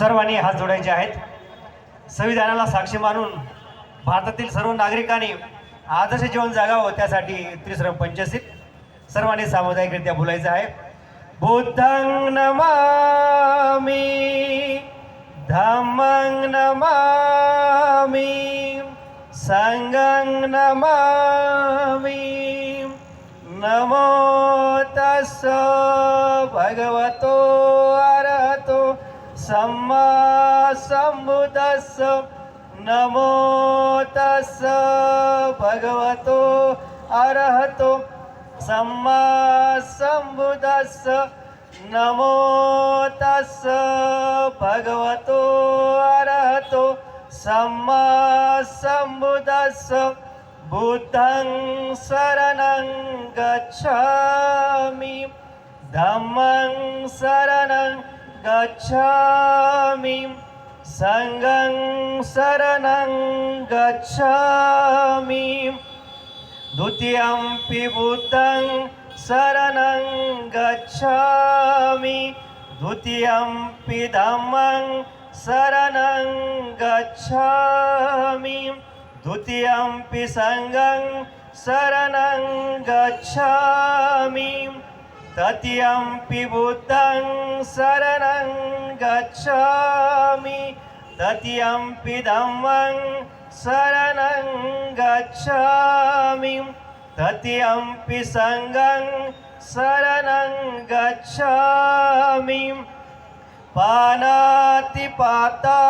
सर्वांनी हात जोडायचे आहेत. संविधानाला साक्षी मानून भारतातील सर्व नागरिकांनी आदर्श जीवन जागावं त्यासाठी त्रिश्रम पंचशील सर्वांनी सामुदायिकरित्या बोलायचं आहे. बुद्धंग नमामी धम्मंग नमामी संगंग नमामी नमो तस्स भगवतो सम्मा संबुद्धस्स नमो तस्स भगवतो अरहतो सम्मा संबुद्धस्स नमो तस्स भगवतो अरहतो सम्मा संबुद्धस्स बुद्धं शरणं गच्छामि धम्मं शरणं गच्छामि सङ्गं शरणं गच्छामि द्वितीयम्पि बुद्धं शरणं गच्छामि द्वितीयम्पि धम्मं शरणं गच्छामि द्वितीयम्पि सङ्गं शरणं गच्छामि சத்யம் பிபுத்தங் சரணங் கச்சாமி. தத்யம் பிதம்மங் சரணங் கச்சாமி. தத்யம் பி சங்கங் சரணங் கச்சாமி. பானாதி பாத்தா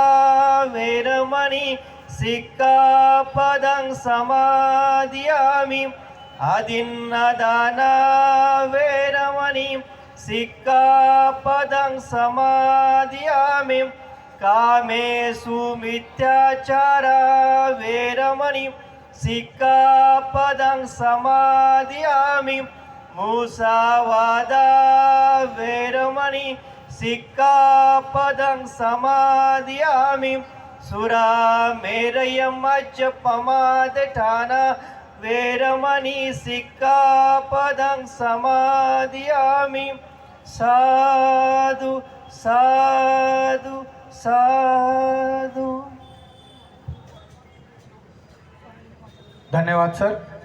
வேரமணி சிக்காபதங் சமாதியாமி. අදින්නදානවේරමනීම් සික්කාපදං සමාධයාමිම් කාමේසු මිත්‍යාචාරවේරමනීම් සික්කාපදං සමාධයාමිම් මූසාවාදාවේරමනී සික්කාපදං සමාධයාමිම් සුරා මේරයම් මච්ච පමාදටානා वेरमणि सिक्कापदं समादियामि साधु साधु साधु। धन्यवाद सर।